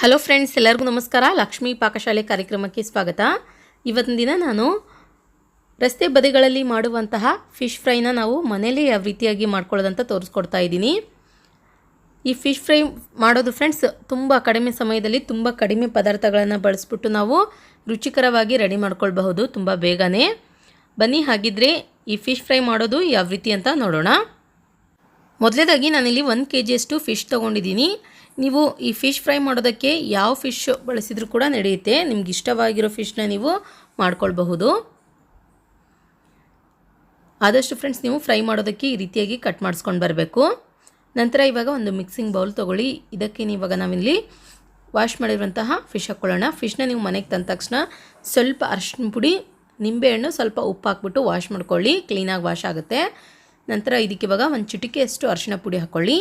Hello friends ಎಲ್ಲರಿಗೂ ನಮಸ್ಕಾರ. ಲಕ್ಷ್ಮೀ ಪಾಕಶಾಲೆ ಕಾರ್ಯಕ್ರಮಕ್ಕೆ ಸ್ವಾಗತ. ಇವತ್ತಿನ ದಿನ ನಾನು ರಸ್ತೆ ಬದಿಗಳಲ್ಲಿ ಮಾಡುವಂತಹ ಫಿಶ್ ಫ್ರೈನ ನಾವು ಮನೇಲಿ ಯಾವ ರೀತಿಯಾಗಿ ಮಾಡ್ಕೊಳ್ಳೋದಂತ ತೋರಿಸ್ಕೊಡ್ತಾ ಇದ್ದೀನಿ. ಈ ಫಿಶ್ ಫ್ರೈ ಮಾಡೋದು ಫ್ರೆಂಡ್ಸ್ ತುಂಬ ಕಡಿಮೆ ಸಮಯದಲ್ಲಿ ತುಂಬ ಕಡಿಮೆ ಪದಾರ್ಥಗಳನ್ನು ಬಳಸ್ಬಿಟ್ಟು ನಾವು ರುಚಿಕರವಾಗಿ ರೆಡಿ ಮಾಡ್ಕೊಳ್ಬಹುದು ತುಂಬ ಬೇಗನೆ. ಬನ್ನಿ, ಹಾಗಿದ್ರೆ ಈ ಫಿಶ್ ಫ್ರೈ ಮಾಡೋದು ಯಾವ ರೀತಿ ಅಂತ ನೋಡೋಣ. ಮೊದಲೇದಾಗಿ ನಾನಿಲ್ಲಿ ಒಂದು ಕೆ ಜಿಯಷ್ಟು ಫಿಶ್ ತೊಗೊಂಡಿದ್ದೀನಿ. ನೀವು ಈ ಫಿಶ್ ಫ್ರೈ ಮಾಡೋದಕ್ಕೆ ಯಾವ ಫಿಶ್ ಬಳಸಿದರೂ ಕೂಡ ನಡೆಯುತ್ತೆ. ನಿಮ್ಗೆ ಇಷ್ಟವಾಗಿರೋ ಫಿಶ್ನ ನೀವು ಮಾಡ್ಕೊಳ್ಬಹುದು. ಆದಷ್ಟು ಫ್ರೆಂಡ್ಸ್ ನೀವು ಫ್ರೈ ಮಾಡೋದಕ್ಕೆ ಈ ರೀತಿಯಾಗಿ ಕಟ್ ಮಾಡಿಸ್ಕೊಂಡು ಬರಬೇಕು. ನಂತರ ಇವಾಗ ಒಂದು ಮಿಕ್ಸಿಂಗ್ ಬೌಲ್ ತೊಗೊಳ್ಳಿ. ಇದಕ್ಕೆ ನೀವಾಗ ನಾವಿಲ್ಲಿ ವಾಶ್ ಮಾಡಿರುವಂತಹ ಫಿಶ್ ಹಾಕ್ಕೊಳ್ಳೋಣ ಫಿಶ್ನ ನೀವು ಮನೆಗೆ ತಂದ ತಕ್ಷಣ ಸ್ವಲ್ಪ ಅರಿಶಿನ ಪುಡಿ ನಿಂಬೆಹಣ್ಣು ಸ್ವಲ್ಪ ಉಪ್ಪು ಹಾಕ್ಬಿಟ್ಟು ವಾಶ್ ಮಾಡ್ಕೊಳ್ಳಿ. ಕ್ಲೀನಾಗಿ ವಾಶ್ ಆಗುತ್ತೆ. ನಂತರ ಇದಕ್ಕೆ ಇವಾಗ ಒಂದು ಚಿಟಿಕೆಯಷ್ಟು ಅರಿಶಿನ ಪುಡಿ ಹಾಕ್ಕೊಳ್ಳಿ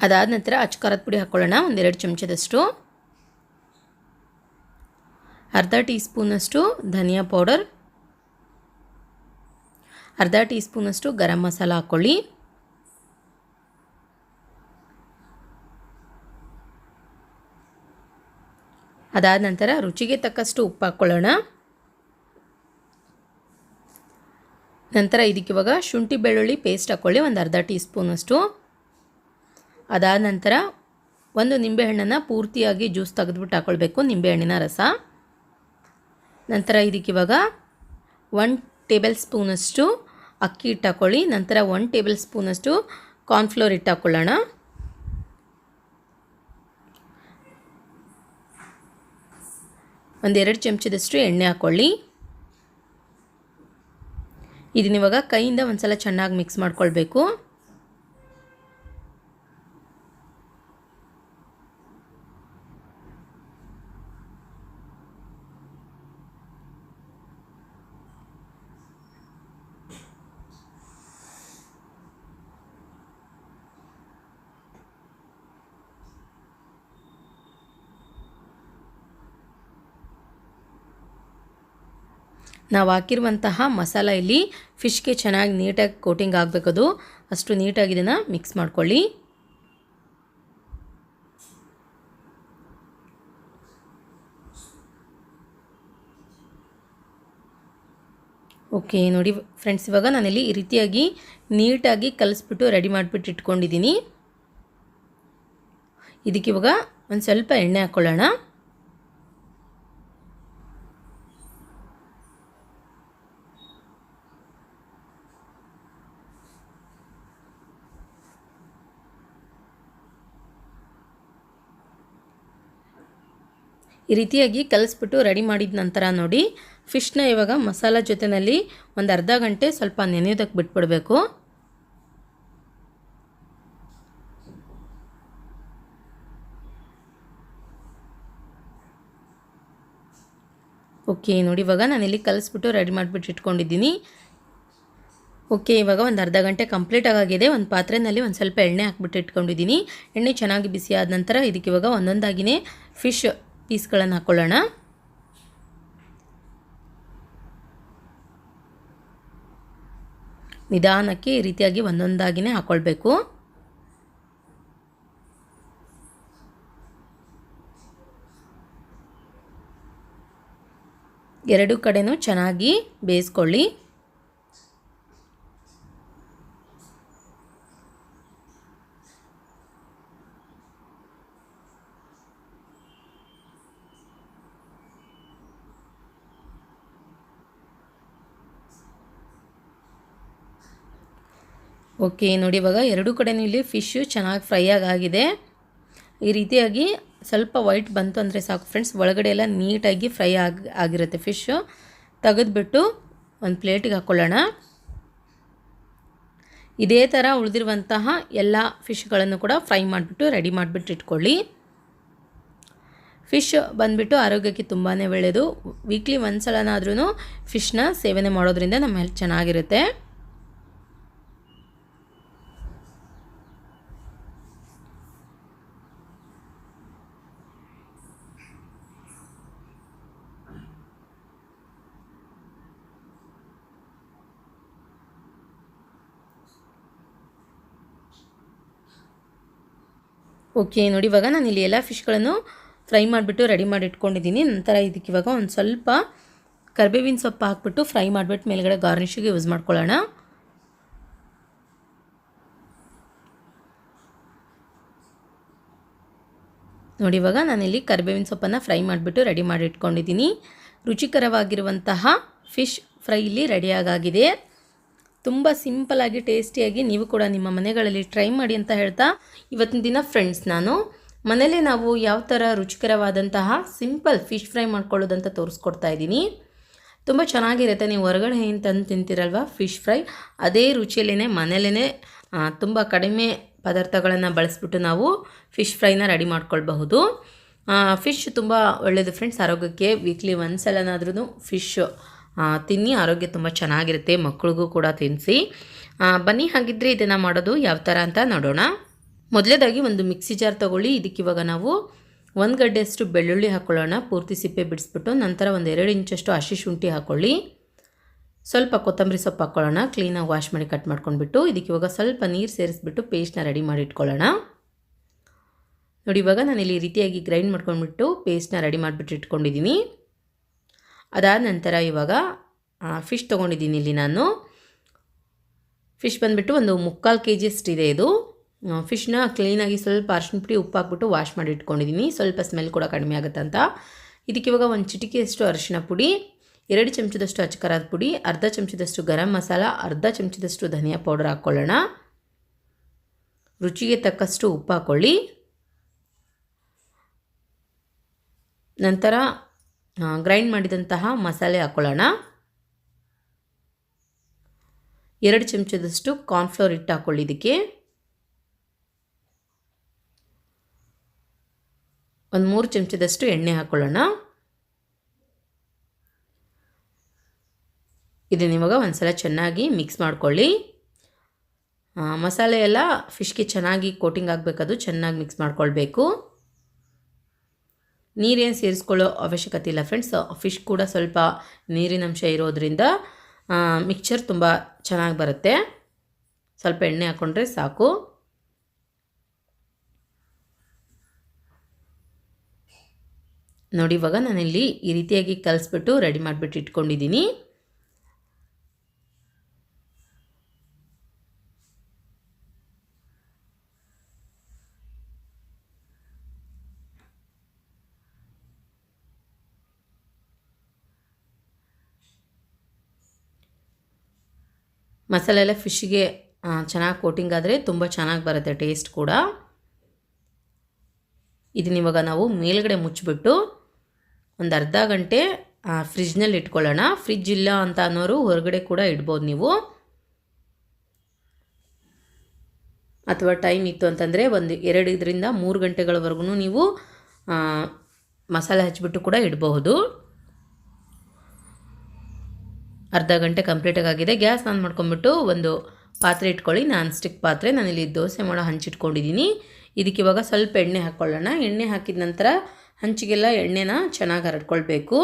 ಅದಾದ ನಂತರ ಅಚ್ಕಾರದ ಪುಡಿ ಹಾಕ್ಕೊಳ್ಳೋಣ ಒಂದೆರಡು ಚಮಚದಷ್ಟು. ಅರ್ಧ ಟೀ ಸ್ಪೂನಷ್ಟು ಧನಿಯಾ ಪೌಡರ್. ಅರ್ಧ ಟೀ ಸ್ಪೂನಷ್ಟು ಗರಂ ಮಸಾಲ ಹಾಕ್ಕೊಳ್ಳಿ ಅದಾದ ನಂತರ ರುಚಿಗೆ ತಕ್ಕಷ್ಟು ಉಪ್ಪು ಹಾಕ್ಕೊಳ್ಳೋಣ ನಂತರ ಇದಕ್ಕೆ ಇವಾಗ ಶುಂಠಿ ಬೆಳ್ಳುಳ್ಳಿ ಪೇಸ್ಟ್ ಹಾಕ್ಕೊಳ್ಳಿ ಒಂದು ಅರ್ಧ ಟೀ ಸ್ಪೂನಷ್ಟು ಅದಾದ ನಂತರ ಒಂದು ನಿಂಬೆಹಣ್ಣನ್ನು ಪೂರ್ತಿಯಾಗಿ ಜ್ಯೂಸ್ ತೆಗೆದ್ಬಿಟ್ಟು ಹಾಕ್ಕೊಳ್ಬೇಕು ನಿಂಬೆಹಣ್ಣಿನ ರಸ. ನಂತರ ಇದಕ್ಕೆ ಇವಾಗ ಒನ್ ಟೇಬಲ್ ಸ್ಪೂನಷ್ಟು ಅಕ್ಕಿ ಹಿಟ್ಟು ಹಾಕ್ಕೊಳ್ಳಿ ನಂತರ ಒನ್ ಟೇಬಲ್ ಸ್ಪೂನಷ್ಟು ಕಾರ್ನ್ಫ್ಲೋರ್ ಹಿಟ್ಟು ಹಾಕ್ಕೊಳ್ಳೋಣ ಒಂದೆರಡು ಚಮಚದಷ್ಟು ಎಣ್ಣೆ ಹಾಕ್ಕೊಳ್ಳಿ ಇದನ್ನಿವಾಗ ಕೈಯಿಂದ ಒಂದು ಸಲ ಚೆನ್ನಾಗಿ ಮಿಕ್ಸ್ ಮಾಡ್ಕೊಳ್ಬೇಕು. ನಾವು ಹಾಕಿರುವಂತಹ ಮಸಾಲ ಇಲ್ಲಿ ಫಿಶ್ಗೆ ಚೆನ್ನಾಗಿ ನೀಟಾಗಿ ಕೋಟಿಂಗ್ ಆಗಬೇಕದು. ಅಷ್ಟು ನೀಟಾಗಿ ಇದನ್ನು ಮಿಕ್ಸ್ ಮಾಡ್ಕೊಳ್ಳಿ. ಓಕೆ ನೋಡಿ ಫ್ರೆಂಡ್ಸ್ ಇವಾಗ ನಾನಿಲ್ಲಿ ಈ ರೀತಿಯಾಗಿ ನೀಟಾಗಿ ಕಲಿಸ್ಬಿಟ್ಟು ರೆಡಿ ಮಾಡಿಬಿಟ್ಟು ಇಟ್ಕೊಂಡಿದ್ದೀನಿ. ಇದಕ್ಕೆ ಇವಾಗ ಒಂದು ಸ್ವಲ್ಪ ಎಣ್ಣೆ ಹಾಕ್ಕೊಳ್ಳೋಣ ಈ ರೀತಿಯಾಗಿ ಕಲಿಸ್ಬಿಟ್ಟು ರೆಡಿ ಮಾಡಿದ ನಂತರ ನೋಡಿ ಫಿಶ್ನ ಇವಾಗ ಮಸಾಲ ಜೊತೆಯಲ್ಲಿ ಒಂದು ಅರ್ಧ ಗಂಟೆ ಸ್ವಲ್ಪ ನೆನೆಯೋದಕ್ಕೆ ಬಿಟ್ಬಿಡಬೇಕು. ಓಕೆ, ನೋಡಿ ಇವಾಗ ನಾನಿಲ್ಲಿ ಕಲಿಸ್ಬಿಟ್ಟು ರೆಡಿ ಮಾಡಿಬಿಟ್ಟು ಇಟ್ಕೊಂಡಿದ್ದೀನಿ. ಓಕೆ, ಇವಾಗ ಒಂದು ಅರ್ಧ ಗಂಟೆ ಕಂಪ್ಲೀಟ್ ಆಗಿದೆ ಒಂದು ಪಾತ್ರೆಯಲ್ಲಿ ಒಂದು ಸ್ವಲ್ಪ ಎಣ್ಣೆ ಹಾಕ್ಬಿಟ್ಟು ಇಟ್ಕೊಂಡಿದ್ದೀನಿ. ಎಣ್ಣೆ ಚೆನ್ನಾಗಿ ಬಿಸಿ ಆದ ನಂತರ ಇದಕ್ಕೆ ಇವಾಗ ಒಂದೊಂದಾಗಿಯೇ ಫಿಶ್ ಪೀಸ್ಗಳನ್ನು ಹಾಕ್ಕೊಳ್ಳೋಣ ನಿಧಾನಕ್ಕೆ ಈ ರೀತಿಯಾಗಿ ಒಂದೊಂದಾಗಿಯೇ ಹಾಕ್ಕೊಳ್ಬೇಕು ಎರಡು ಕಡೆನೂ ಚೆನ್ನಾಗಿ ಬೇಯಿಸ್ಕೊಳ್ಳಿ. ಓಕೆ, ನೋಡಿ ಇವಾಗ ಎರಡೂ ಕಡೆನೂ ಇಲ್ಲಿ ಫಿಶ್ಶು ಚೆನ್ನಾಗಿ ಫ್ರೈ ಆಗಿದೆ ಈ ರೀತಿಯಾಗಿ ಸ್ವಲ್ಪ ವೈಟ್ ಬಂತು ಅಂದರೆ ಸಾಕು ಫ್ರೆಂಡ್ಸ್, ಒಳಗಡೆ ಎಲ್ಲ ನೀಟಾಗಿ ಫ್ರೈ ಆಗಿ ಆಗಿರುತ್ತೆ ಫಿಶ್ಶು. ತೆಗೆದುಬಿಟ್ಟು ಒಂದು ಪ್ಲೇಟಿಗೆ ಹಾಕ್ಕೊಳ್ಳೋಣ ಇದೇ ಥರ ಉಳಿದಿರುವಂತಹ ಎಲ್ಲ ಫಿಶ್ಗಳನ್ನು ಕೂಡ ಫ್ರೈ ಮಾಡಿಬಿಟ್ಟು ರೆಡಿ ಮಾಡಿಬಿಟ್ಟು ಇಟ್ಕೊಳ್ಳಿ. ಫಿಶ್ ಬಂದುಬಿಟ್ಟು ಆರೋಗ್ಯಕ್ಕೆ ತುಂಬಾ ಒಳ್ಳೆಯದು. ವೀಕ್ಲಿ ಒಂದು ಸಲನಾದ್ರೂ ಫಿಶ್ನ ಸೇವನೆ ಮಾಡೋದ್ರಿಂದ ನಮ್ಮ ಹೆಲ್ತ್ ಚೆನ್ನಾಗಿರುತ್ತೆ. ಓಕೆ, ನೋಡಿ, ಇವಾಗ ನಾನು ಇಲ್ಲಿ ಎಲ್ಲ ಫಿಶ್ಗಳನ್ನು ಫ್ರೈ ಮಾಡಿಬಿಟ್ಟು ರೆಡಿ ಮಾಡಿ ಇಟ್ಕೊಂಡಿದ್ದೀನಿ. ನಂತರ ಇದಕ್ಕೆ ಇವಾಗ ಒಂದು ಸ್ವಲ್ಪ ಕರ್ಬೇವಿನ ಸೊಪ್ಪು ಹಾಕ್ಬಿಟ್ಟು ಫ್ರೈ ಮಾಡಿಬಿಟ್ಟು ಮೇಲ್ಗಡೆ ಗಾರ್ನಿಷಿಗೆ ಯೂಸ್ ಮಾಡ್ಕೊಳ್ಳೋಣ. ನೋಡಿ, ಇವಾಗ ನಾನಿಲ್ಲಿ ಕರಿಬೇವಿನ ಸೊಪ್ಪನ್ನು ಫ್ರೈ ಮಾಡಿಬಿಟ್ಟು ರೆಡಿ ಮಾಡಿ ಇಟ್ಕೊಂಡಿದ್ದೀನಿ. ರುಚಿಕರವಾಗಿರುವಂತಹ ಫಿಶ್ ಫ್ರೈ ಇಲ್ಲಿ ರೆಡಿಯಾಗಾಗಿದೆ ತುಂಬ ಸಿಂಪಲಾಗಿ ಟೇಸ್ಟಿಯಾಗಿ ನೀವು ಕೂಡ ನಿಮ್ಮ ಮನೆಗಳಲ್ಲಿ ಟ್ರೈ ಮಾಡಿ ಅಂತ ಹೇಳ್ತಾ ಇವತ್ತಿನ ದಿನ ಫ್ರೆಂಡ್ಸ್ ನಾನು. ಮನೇಲೆ ನಾವು ಯಾವ ಥರ ರುಚಿಕರವಾದಂತಹ ಸಿಂಪಲ್ ಫಿಶ್ ಫ್ರೈ ಮಾಡ್ಕೊಳ್ಳೋದಂತ ತೋರಿಸ್ಕೊಡ್ತಾ ಇದ್ದೀನಿ. ತುಂಬ ಚೆನ್ನಾಗಿರುತ್ತೆ, ನೀವು ಹೊರಗಡೆ ಏನು ತಂದು ತಿಂತೀರಲ್ವ ಫಿಶ್ ಫ್ರೈ ಅದೇ ರುಚಿಯಲ್ಲೇ ಮನೇಲೇ ತುಂಬ ಕಡಿಮೆ ಪದಾರ್ಥಗಳನ್ನು ಬಳಸ್ಬಿಟ್ಟು ನಾವು ಫಿಶ್ ಫ್ರೈನ ರೆಡಿ ಮಾಡ್ಕೊಳ್ಬಹುದು. ಫಿಶ್ ತುಂಬ ಒಳ್ಳೆಯದು ಫ್ರೆಂಡ್ಸ್ ಆರೋಗ್ಯಕ್ಕೆ ವೀಕ್ಲಿ ಒಂದು ಸಲನಾದ್ರೂ ಫಿಶ್ ತಿನ್ನಿ, ಆರೋಗ್ಯ ತುಂಬ ಚೆನ್ನಾಗಿರುತ್ತೆ ಮಕ್ಕಳಿಗೂ ಕೂಡ ತಿನ್ನಿಸಿ ಬನ್ನಿ, ಹಾಗಿದ್ರೆ ಇದನ್ನು ಮಾಡೋದು ಯಾವ ಥರ ಅಂತ ನೋಡೋಣ. ಮೊದಲೇದಾಗಿ ಒಂದು ಮಿಕ್ಸಿ ಜಾರ್ ತೊಗೊಳ್ಳಿ, ಇದಕ್ಕೆ ಇವಾಗ ನಾವು ಒಂದು ಗಡ್ಡೆಯಷ್ಟು ಬೆಳ್ಳುಳ್ಳಿ ಹಾಕ್ಕೊಳ್ಳೋಣ ಪೂರ್ತಿ ಸಿಪ್ಪೆ ಬಿಡಿಸ್ಬಿಟ್ಟು, ನಂತರ ಒಂದು ಎರಡು ಇಂಚಷ್ಟು ಹಸಿ ಶುಂಠಿ ಹಾಕ್ಕೊಳ್ಳಿ ಸ್ವಲ್ಪ ಕೊತ್ತಂಬರಿ ಸೊಪ್ಪು ಹಾಕ್ಕೊಳ್ಳೋಣ ಕ್ಲೀನಾಗಿ ವಾಶ್ ಮಾಡಿ ಕಟ್ ಮಾಡ್ಕೊಂಡ್ಬಿಟ್ಟು, ಇದಕ್ಕೆ ಇವಾಗ ಸ್ವಲ್ಪ ನೀರು ಸೇರಿಸ್ಬಿಟ್ಟು ಪೇಸ್ಟ್ನ ರೆಡಿ ಮಾಡಿ ಇಟ್ಕೊಳ್ಳೋಣ ನೋಡಿ, ಇವಾಗ ನಾನು ಇಲ್ಲಿ ರೀತಿಯಾಗಿ ಗ್ರೈಂಡ್ ಮಾಡ್ಕೊಂಡ್ಬಿಟ್ಟು ಪೇಸ್ಟ್ನ ರೆಡಿ ಮಾಡಿಬಿಟ್ಟು ಇಟ್ಕೊಂಡಿದ್ದೀನಿ. ಅದಾದ ನಂತರ ಇವಾಗ ಫಿಶ್ ತೊಗೊಂಡಿದ್ದೀನಿ ಇಲ್ಲಿ ನಾನು. ಫಿಶ್ ಬಂದುಬಿಟ್ಟು ಒಂದು ಮುಕ್ಕಾಲು ಕೆ ಜಿಯಷ್ಟಿದೆ ಇದು. ಫಿಶ್ನ ಕ್ಲೀನಾಗಿ ಸ್ವಲ್ಪ ಅರ್ಶಿನ ಪುಡಿ ಉಪ್ಪು ಹಾಕ್ಬಿಟ್ಟು ವಾಶ್ ಮಾಡಿ ಇಟ್ಕೊಂಡಿದ್ದೀನಿ ಸ್ವಲ್ಪ ಸ್ಮೆಲ್ ಕೂಡ ಕಡಿಮೆ ಆಗುತ್ತೆ ಅಂತ. ಇದಕ್ಕೆ ಇವಾಗ ಒಂದು ಚಿಟಿಕೆಯಷ್ಟು ಅರಿಶಿನ ಪುಡಿ, ಎರಡು ಚಮಚದಷ್ಟು ಅಚ್ಚಕರಾದ ಪುಡಿ, ಅರ್ಧ ಚಮಚದಷ್ಟು ಗರಂ ಮಸಾಲ, ಅರ್ಧ ಚಮಚದಷ್ಟು ಧನಿಯಾ ಪೌಡರ್ ಹಾಕ್ಕೊಳ್ಳೋಣ ರುಚಿಗೆ ತಕ್ಕಷ್ಟು ಉಪ್ಪು ಹಾಕ್ಕೊಳ್ಳಿ ನಂತರ ಗ್ರೈಂಡ್ ಮಾಡಿದಂತಹ ಮಸಾಲೆ ಹಾಕ್ಕೊಳ್ಳೋಣ ಎರಡು ಚಮಚದಷ್ಟು ಕಾರ್ನ್ಫ್ಲೋರ್ ಹಿಟ್ಟು ಹಾಕ್ಕೊಳ್ಳಿ ಇದಕ್ಕೆ. ಒಂದು ಮೂರು ಚಮಚದಷ್ಟು ಎಣ್ಣೆ ಹಾಕ್ಕೊಳ್ಳೋಣ ಇದನ್ನ ಇವಾಗ ಒಂದು ಸಲ ಚೆನ್ನಾಗಿ ಮಿಕ್ಸ್ ಮಾಡ್ಕೊಳ್ಳಿ. ಮಸಾಲೆ ಎಲ್ಲ ಫಿಶ್ಗೆ ಚೆನ್ನಾಗಿ ಕೋಟಿಂಗ್ ಆಗಬೇಕದು ಚೆನ್ನಾಗಿ ಮಿಕ್ಸ್ ಮಾಡ್ಕೊಳ್ಬೇಕು. ನೀರೇನು ಸೇರಿಸ್ಕೊಳ್ಳೋ ಅವಶ್ಯಕತೆ ಇಲ್ಲ ಫ್ರೆಂಡ್ಸ್ ಫಿಶ್ ಕೂಡ ಸ್ವಲ್ಪ ನೀರಿನಂಶ ಇರೋದ್ರಿಂದ ಮಿಕ್ಚರ್ ತುಂಬ ಚೆನ್ನಾಗಿ ಬರುತ್ತೆ. ಸ್ವಲ್ಪ ಎಣ್ಣೆ ಹಾಕ್ಕೊಂಡ್ರೆ ಸಾಕು. ನೋಡಿ, ಇವಾಗ ನಾನಿಲ್ಲಿ ಈ ರೀತಿಯಾಗಿ ಕಲಿಸ್ಬಿಟ್ಟು ರೆಡಿ ಮಾಡಿಬಿಟ್ಟು ಇಟ್ಕೊಂಡಿದ್ದೀನಿ. ಮಸಾಲೆ ಎಲ್ಲ ಫಿಶ್ಗೆ ಚೆನ್ನಾಗಿ ಕೋಟಿಂಗ್ ಆದರೆ ತುಂಬ ಚೆನ್ನಾಗಿ ಬರುತ್ತೆ ಟೇಸ್ಟ್ ಕೂಡ. ಇದನ್ನ ಇವಾಗ ನಾವು ಮೇಲ್ಗಡೆ ಮುಚ್ಚಿಬಿಟ್ಟು ಒಂದು ಅರ್ಧ ಗಂಟೆ ಫ್ರಿಜ್ನಲ್ಲಿ ಇಟ್ಕೊಳ್ಳೋಣ. ಫ್ರಿಜ್ ಇಲ್ಲ ಅಂತ ಅನ್ನೋರು ಹೊರಗಡೆ ಕೂಡ ಇಡ್ಬೋದು ನೀವು. ಅಥವಾ ಟೈಮ್ ಇತ್ತು ಅಂತಂದರೆ ಒಂದು ಎರಡರಿಂದ ಮೂರು ಗಂಟೆಗಳವರೆಗೂ ನೀವು ಮಸಾಲೆ ಹಚ್ಚಿಬಿಟ್ಟು ಕೂಡ ಇಡಬಹುದು. ಅರ್ಧ ಗಂಟೆ ಕಂಪ್ಲೀಟಾಗಿ ಆಗಿದೆ ಗ್ಯಾಸ್ ಆನ್ ಮಾಡ್ಕೊಂಬಿಟ್ಟು ಒಂದು ಪಾತ್ರೆ ಇಟ್ಕೊಳ್ಳಿ. ನಾನ್ ಸ್ಟಿಕ್ ಪಾತ್ರೆ. ನಾನಿಲ್ಲಿ ದೋಸೆ ಮಾಡೋ ಹಂಚಿಟ್ಕೊಂಡಿದ್ದೀನಿ ಇದಕ್ಕೆ ಇವಾಗ ಸ್ವಲ್ಪ ಎಣ್ಣೆ ಹಾಕ್ಕೊಳ್ಳೋಣ ಎಣ್ಣೆ ಹಾಕಿದ ನಂತರ ಹಂಚಿಗೆಲ್ಲ ಎಣ್ಣೆನ ಚೆನ್ನಾಗಿ ಹರಡ್ಕೊಳ್ಬೇಕು.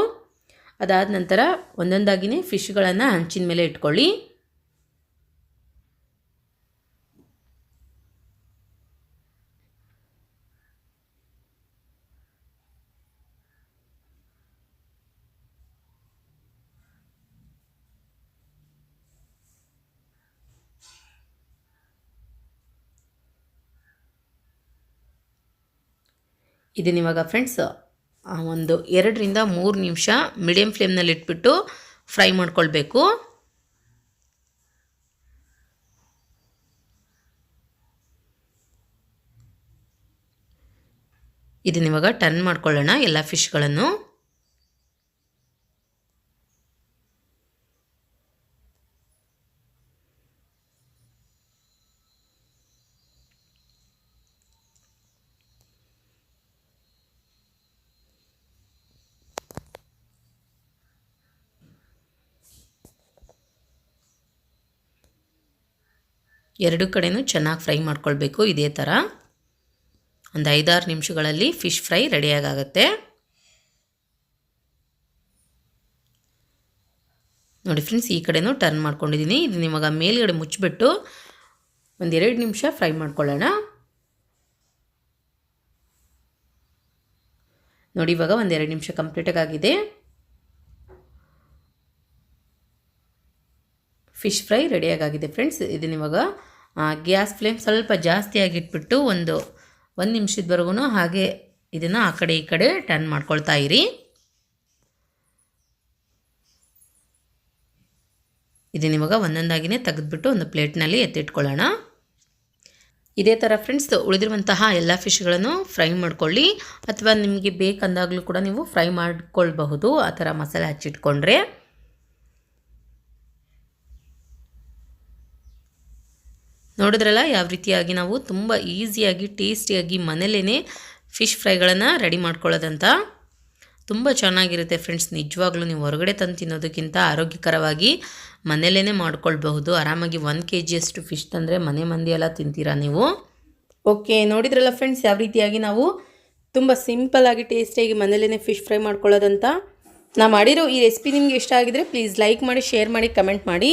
ಅದಾದ ನಂತರ ಒಂದೊಂದಾಗಿಯೇ ಫಿಶ್ಗಳನ್ನು ಹಂಚಿನ ಮೇಲೆ ಇಟ್ಕೊಳ್ಳಿ. ಇದನ್ನ ಇವಾಗ ಫ್ರೆಂಡ್ಸ್ ಒಂದು ಎರಡರಿಂದ ಮೂರು ನಿಮಿಷ ಮೀಡಿಯಮ್ ಫ್ಲೇಮ್ನಲ್ಲಿ ಇಟ್ಬಿಟ್ಟು ಫ್ರೈ ಮಾಡ್ಕೊಳ್ಬೇಕು. ಇದನ್ನ ಇವಾಗ ಟರ್ನ್ ಮಾಡ್ಕೊಳ್ಳೋಣ ಎಲ್ಲ ಫಿಶ್ಗಳನ್ನು ಎರಡು ಕಡೆನೂ ಚೆನ್ನಾಗಿ ಫ್ರೈ ಮಾಡ್ಕೊಳ್ಬೇಕು ಇದೇ ಥರ ಒಂದು ಐದಾರು ನಿಮಿಷಗಳಲ್ಲಿ ಫಿಶ್ ಫ್ರೈ ರೆಡಿಯಾಗುತ್ತೆ ನೋಡಿ ಫ್ರೆಂಡ್ಸ್, ಈ ಕಡೆನೂ ಟರ್ನ್ ಮಾಡ್ಕೊಂಡಿದ್ದೀನಿ ಇದನ್ನ ಇವಾಗ ಮೇಲ್ಗಡೆ ಮುಚ್ಚಿಬಿಟ್ಟು ಒಂದು ಎರಡು ನಿಮಿಷ ಫ್ರೈ ಮಾಡ್ಕೊಳ್ಳೋಣ. ನೋಡಿ, ಇವಾಗ ಒಂದು ಎರಡು ನಿಮಿಷ ಕಂಪ್ಲೀಟಾಗಿ ಆಗಿದೆ ಫಿಶ್ ಫ್ರೈ ರೆಡಿಯಾಗಿದೆ ಫ್ರೆಂಡ್ಸ್. ಇದನ್ನ ಇವಾಗ ಗ್ಯಾಸ್ ಫ್ಲೇಮ್ ಸ್ವಲ್ಪ ಜಾಸ್ತಿ ಆಗಿಟ್ಬಿಟ್ಟು ಒಂದು ಒಂದು ನಿಮಿಷದವರೆಗೂ ಹಾಗೆ ಇದನ್ನು ಆ ಕಡೆ ಈ ಕಡೆ ಟರ್ನ್ ಮಾಡ್ಕೊಳ್ತಾ ಇರಿ. ಇದನ್ನ ಇವಾಗ ಒಂದೊಂದಾಗಿನೇ ತೆಗೆದ್ಬಿಟ್ಟು ಒಂದು ಪ್ಲೇಟ್ನಲ್ಲಿ ಎತ್ತಿಟ್ಕೊಳ್ಳೋಣ. ಇದೇ ಥರ ಫ್ರೆಂಡ್ಸ್ ಉಳಿದಿರುವಂತಹ ಎಲ್ಲ ಫಿಶ್ಗಳನ್ನು ಫ್ರೈ ಮಾಡ್ಕೊಳ್ಳಿ. ಅಥವಾ ನಿಮಗೆ ಬೇಕಂದಾಗಲೂ ಕೂಡ ನೀವು ಫ್ರೈ ಮಾಡಿಕೊಳ್ಬಹುದು, ಆ ಥರ ಮಸಾಲೆ ಹಚ್ಚಿಟ್ಕೊಂಡ್ರೆ. ನೋಡಿದ್ರಲ್ಲ, ಯಾವ ರೀತಿಯಾಗಿ ನಾವು ತುಂಬ ಈಸಿಯಾಗಿ, ಟೇಸ್ಟಿಯಾಗಿ ಮನೇಲೇ ಫಿಶ್ ಫ್ರೈಗಳನ್ನು ರೆಡಿ ಮಾಡ್ಕೊಳ್ಳೋದಂತ. ತುಂಬ ಚೆನ್ನಾಗಿರುತ್ತೆ ಫ್ರೆಂಡ್ಸ್, ನಿಜವಾಗ್ಲೂ ನೀವು ಹೊರಗಡೆ ತಂದು ತಿನ್ನೋದಕ್ಕಿಂತ ಆರೋಗ್ಯಕರವಾಗಿ ಮನೇಲೇ ಮಾಡ್ಕೊಳ್ಬಹುದು. ಆರಾಮಾಗಿ ಒನ್ ಕೆ ಜಿಯಷ್ಟು ಫಿಶ್ ತಂದರೆ ಮನೆ ಮಂದಿಯೆಲ್ಲ ತಿಂತೀರಾ ನೀವು? ಓಕೆ, ನೋಡಿದ್ರಲ್ಲ ಫ್ರೆಂಡ್ಸ್, ಯಾವ ರೀತಿಯಾಗಿ ನಾವು ತುಂಬ ಸಿಂಪಲ್ಲಾಗಿ ಟೇಸ್ಟಿಯಾಗಿ ಮನೇಲೇ ಫಿಶ್ ಫ್ರೈ ಮಾಡ್ಕೊಳ್ಳೋದಂತ. ನಾ ಮಾಡಿರೋ ಈ ರೆಸಿಪಿ ನಿಮಗೆ ಇಷ್ಟ ಆಗಿದ್ರೆ ಪ್ಲೀಸ್ ಲೈಕ್ ಮಾಡಿ, ಶೇರ್ ಮಾಡಿ, ಕಮೆಂಟ್ ಮಾಡಿ.